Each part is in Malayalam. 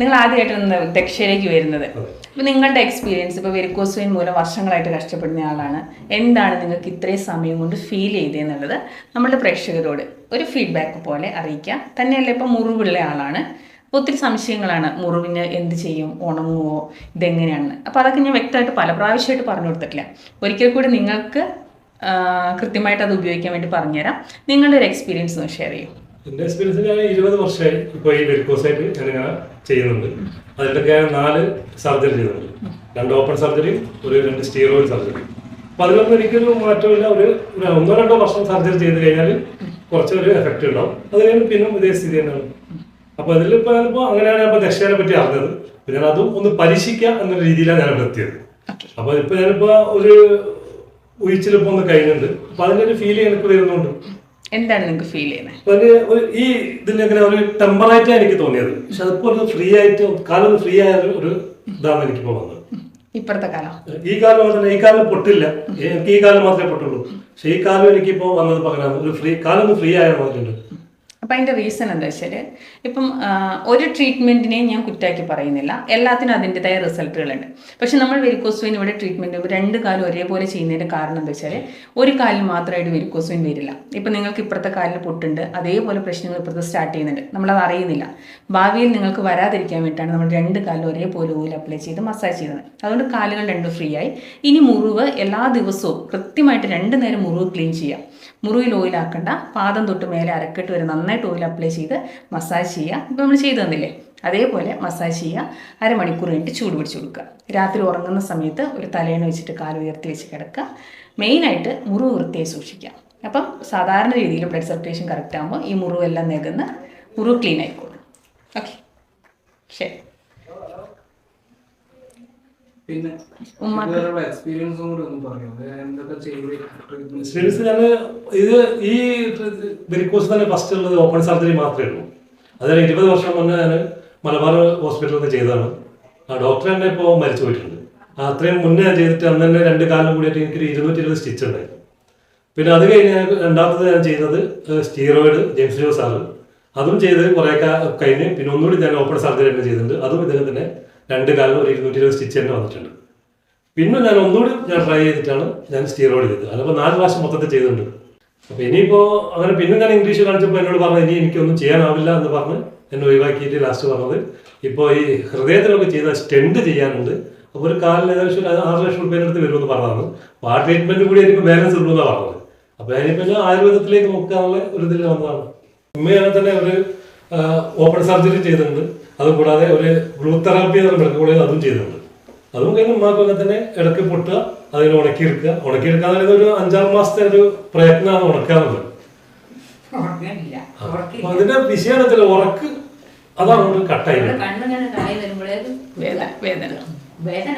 നിങ്ങൾ ആദ്യമായിട്ടാണ് ദക്ഷയിലേക്ക് വരുന്നത്. ഇപ്പൊ നിങ്ങളുടെ എക്സ്പീരിയൻസ് ഇപ്പൊ വെരിക്കോസ് വെയിൻ മൂലം വർഷങ്ങളായിട്ട് കഷ്ടപ്പെടുന്ന ആളാണ്. എന്താണ് നിങ്ങൾക്ക് ഇത്രയും സമയം കൊണ്ട് ഫീൽ ചെയ്തെന്നുള്ളത് നമ്മളുടെ പ്രേക്ഷകരോട് ഒരു ഫീഡ്ബാക്ക് പോലെ അറിയിക്കാം. തന്നെയല്ല ഇപ്പൊ മുറിവുള്ള ആളാണ്. അപ്പോൾ ഒത്തിരി സംശയങ്ങളാണ്. മുറിവിന് എന്ത് ചെയ്യും? ഉണങ്ങുമോ ഇതെങ്ങനെയാണ്? അപ്പോൾ അതൊക്കെ ഞാൻ വ്യക്തമായിട്ട് പല പ്രാവശ്യമായിട്ട് പറഞ്ഞു കൊടുത്തിട്ടില്ല. ഒരിക്കൽ കൂടി നിങ്ങൾക്ക് കൃത്യമായിട്ട് അത് ഉപയോഗിക്കാൻ വേണ്ടി പറഞ്ഞുതരാം. നിങ്ങളുടെ ഒരു എക്സ്പീരിയൻസ് ഒന്ന് ഷെയർ ചെയ്യും. എന്റെ എക്സ്പീരിയൻസ് ഞാൻ ഇരുപത് വർഷമായി ഇപ്പോൾ ഈ വെരിക്കോസായിട്ട് ഞാനിങ്ങനെ ചെയ്യുന്നുണ്ട്. അതിലൊക്കെ ഞാൻ നാല് സർജറി ചെയ്തിട്ടുണ്ട്. രണ്ട് ഓപ്പൺ സർജറിയും ഒരു രണ്ട് സ്റ്റീറോയിഡ് സർജറി അപ്പൊ അതിലൊന്നും എനിക്കൊരു മാറ്റമില്ല. ഒരു ഒന്നോ രണ്ടോ വർഷം സർജറി ചെയ്ത് കഴിഞ്ഞാൽ കുറച്ചൊരു എഫക്റ്റ് ഉണ്ടാവും. അത് കഴിഞ്ഞ് പിന്നെ ഇതേ സ്ഥിതി തന്നെയാണ്. അപ്പൊ അതിലിപ്പോ ഞാനിപ്പോ അങ്ങനെയാണ് ഞാൻ ദക്ഷനെ പറ്റി അറിഞ്ഞത്. പിന്നെ ഞാൻ അതും ഒന്ന് പരീക്ഷിക്കാം എന്ന രീതിയിലാണ് ഞാൻ എത്തിയത്. അപ്പൊ ഇപ്പൊ ഞാനിപ്പോ ഒരു ഉയിച്ചിലിപ്പോ ഒന്ന് കഴിഞ്ഞിട്ടുണ്ട്. അപ്പോൾ അതിന്റെ ഒരു ഫീൽ എനിക്ക് വരുന്നുണ്ട്. എന്താണ് നിങ്ങൾക്ക് ഫീൽ ചെയ്യുന്നത് ഒരു ഈ ഇതിലിങ്ങനെ ഒരു ടെമ്പറായിട്ടാണ് എനിക്ക് തോന്നിയത്. പക്ഷെ അതിപ്പോ ഫ്രീ ആയിട്ട് കാലം ഫ്രീ ആയ ഒരു- ഇതാണ് എനിക്കിപ്പോ വന്നത്. ഇപ്പോഴത്തെ കാലം. ഈ കാലം മാത്രമല്ല ഈ കാലം പൊട്ടില്ല. എനിക്ക് ഈ കാലം മാത്രമേ പൊട്ടുള്ളൂ. പക്ഷെ ഈ കാലം എനിക്കിപ്പോ വന്നത് പകരം ഒരു ഫ്രീ കാലം ഫ്രീ ആയ മാതിരിണ്ട് അപ്പം അതിന്റെ റീസൺ എന്താ വെച്ചാൽ ഇപ്പം ഒരു ട്രീറ്റ്മെന്റിനെയും ഞാൻ കുറ്റാക്കി പറയുന്നില്ല. എല്ലാത്തിനും അതിന്റെതായ റിസൾട്ടുകളുണ്ട് പക്ഷെ നമ്മൾ വെരിക്കോസ് വെയിൻ ഇവിടെ ട്രീറ്റ്മെന്റ് രണ്ട് കാലം ഒരേപോലെ ചെയ്യുന്നതിന്റെ കാരണം എന്താ വെച്ചാൽ ഒരു കാലിൽ മാത്രമായിട്ട് വെരിക്കോസ് വെയിൻ വരില്ല. ഇപ്പം നിങ്ങൾക്ക് ഇപ്പുറത്തെ കാലിൽ പൊട്ടുണ്ട് അതേപോലെ പ്രശ്നങ്ങൾ ഇപ്പുറത്ത് സ്റ്റാർട്ട് ചെയ്യുന്നുണ്ട്. നമ്മളത് അറിയുന്നില്ല. ഭാവിയിൽ നിങ്ങൾക്ക് വരാതിരിക്കാൻ വേണ്ടിയിട്ടാണ് നമ്മൾ രണ്ട് കാലിലും ഒരേപോലെ ഓയിൽ അപ്ലൈ ചെയ്ത് മസാജ് ചെയ്യുന്നത്. അതുകൊണ്ട് കാലുകൾ രണ്ടും ഫ്രീ ആയി. ഇനി മുറിവ് എല്ലാ ദിവസവും കൃത്യമായിട്ട് രണ്ട് നേരം മുറിവ് ക്ലീൻ ചെയ്യാം മുറിവിൽ ഓയിലാക്കണ്ട പാദം തൊട്ട് മേലെ അരക്കെട്ട് വരെ നന്നായിട്ട് ഓയിൽ അപ്ലൈ ചെയ്ത് മസാജ് ചെയ്യുക. ഇപ്പോൾ നമ്മൾ ചെയ്തു തന്നില്ലേ? അതേപോലെ മസാജ് ചെയ്യുക. അരമണിക്കൂർ കഴിഞ്ഞിട്ട് ചൂട് പിടിച്ച് കൊടുക്കുക. രാത്രി ഉറങ്ങുന്ന സമയത്ത് ഒരു തലേണ വെച്ചിട്ട് കാൽ ഉയർത്തി വെച്ച് കിടക്കുക. മെയിനായിട്ട് മുറിവ് വൃത്തിയായി സൂക്ഷിക്കുക. അപ്പം സാധാരണ രീതിയിൽ ബ്ലഡ് സർക്കുലേഷൻ കറക്റ്റ് ആകുമ്പോൾ ഈ മുറിവെല്ലാം നികന്ന് മുറിവ് ക്ലീൻ ആയിക്കോളും. ഓക്കെ ശരി. പിന്നെ ഉമ്മാക്ക് ഇതുവരെയുള്ള എക്സ്പീരിയൻസും കൂടി ഒന്ന് പറയോ. എന്തൊക്കെ ചെയ്ത് treatment എക്സ്പീരിയൻസ് ഞാൻ ഇത് ഈ വെരിക്കോസ് തന്നെ ഫസ്റ്റ് ഉള്ളത് ഓപ്പൺ സർജറി മാത്രമേ ഉള്ളൂ. അതായത് ഇരുപത് വർഷം മുന്നേ ഞാൻ മലബാർ ഹോസ്പിറ്റലിൽ നിന്ന് ചെയ്തതാണ്. ആ ഡോക്ടർ തന്നെ ഇപ്പോൾ മരിച്ചു പോയിട്ടുണ്ട്. അത്രയും മുന്നേ ഞാൻ ചെയ്തിട്ട് അന്ന് തന്നെ രണ്ട് കാലം കൂടിയിട്ട് എനിക്കൊരു ഇരുന്നൂറ്റി ഇരുപത് സ്റ്റിച്ച് ഉണ്ടായിരുന്നു. പിന്നെ അത് കഴിഞ്ഞ് ഞാൻ രണ്ടാമത്തത് ഞാൻ ചെയ്തത് സ്റ്റീറോയിഡ് ജെയിംസ് ജോ സാറ്. അതും ചെയ്ത് കുറേ കഴിഞ്ഞ് പിന്നെ ഒന്നുകൂടി ഞാൻ ഓപ്പൺ സർജറി തന്നെ ചെയ്തിട്ടുണ്ട്. അതും ഇദ്ദേഹത്തിന് രണ്ട് കാലം ഒരു ഇരുന്നൂറ്റി ഇരുപത് സ്റ്റിച്ച് തന്നെ വന്നിട്ടുണ്ട്. പിന്നെ ഞാൻ ഒന്നുകൂടി ഞാൻ ട്രൈ ചെയ്തിട്ടാണ് ഞാൻ സ്റ്റീറോയിഡ് ചെയ്തത്. അതിപ്പോൾ നാല് പ്രാവശ്യം മൊത്തത്തിൽ ചെയ്തിട്ടുണ്ട്. അപ്പോൾ ഇനിയിപ്പോൾ അങ്ങനെ പിന്നെ ഞാൻ ഇംഗ്ലീഷ് കാണിച്ചപ്പോൾ എന്നോട് പറഞ്ഞു ഇനി എനിക്കൊന്നും ചെയ്യാനാവില്ല എന്ന് പറഞ്ഞ് എന്നെ ഒഴിവാക്കിയിട്ട് ലാസ്റ്റ് പറഞ്ഞത്. ഇപ്പോൾ ഈ ഹൃദയത്തിലൊക്കെ ചെയ്ത സ്റ്റെൻഡ് ചെയ്യാനുണ്ട്. അപ്പോൾ ഒരു കാലിന് ഏകദേശം ഒരു ആറ് ലക്ഷം റുപ്യേന്റെ അടുത്ത് വരുമെന്ന് പറഞ്ഞതാണ്. അപ്പോൾ ആ ട്രീറ്റ്മെന്റ് കൂടി എനിക്ക് ബാലൻസ് ഉള്ളൂ എന്നാണ് പറഞ്ഞത് അപ്പോൾ ഞാനിപ്പോൾ ആയുർവേദത്തിലേക്ക് നോക്കാനുള്ള ഒരു ഇതിൽ വന്നതാണ്. ഉമ്മയാണെങ്കിൽ തന്നെ ഒരു ഓപ്പൺ സർജറി ചെയ്തിട്ടുണ്ട്. അതുകൂടാതെ ഒരു ബ്ലൂ തെറാപ്പി എന്ന് പറഞ്ഞ മെഡിക്കൽ അതും ചെയ്തിട്ടുണ്ട്. അതും കഴിഞ്ഞ് ഉമ്മാക്കൊക്കെ തന്നെ ഇടയ്ക്ക് പൊട്ടുക അതിനെ ഉണക്കിയെടുക്കുക. ഉണക്കിയെടുക്കുക അതായത് ഒരു അഞ്ചാറ് മാസത്തെ ഒരു പ്രയത്നമാണ് ഉണക്കാറുള്ളത് അപ്പൊ അതിന്റെ വിഷയത്തിൽ ഉറക്ക് അതാണ് കട്ടായി വേദന വേദന.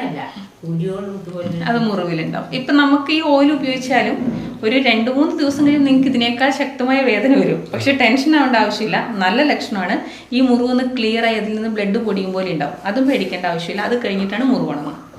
അത് മുറിവിലുണ്ടാവും. ഇപ്പൊ നമുക്ക് ഈ ഓയിൽ ഉപയോഗിച്ചാലും ഒരു രണ്ട് മൂന്ന് ദിവസം കഴിഞ്ഞ് നിങ്ങൾക്ക് ഇതിനേക്കാൾ ശക്തമായ വേദന വരും. പക്ഷെ ടെൻഷൻ ആവേണ്ട ആവശ്യമില്ല. നല്ല ലക്ഷണമാണ്. ഈ മുറിവൊന്ന് ക്ലിയർ ആയി അതിൽ നിന്ന് ബ്ലഡ് പൊടിയും പോലെ ഉണ്ടാവും. അതും പേടിക്കേണ്ട ആവശ്യമില്ല. അത് കഴിഞ്ഞിട്ടാണ് മുറിവുണങ്ങുന്നത്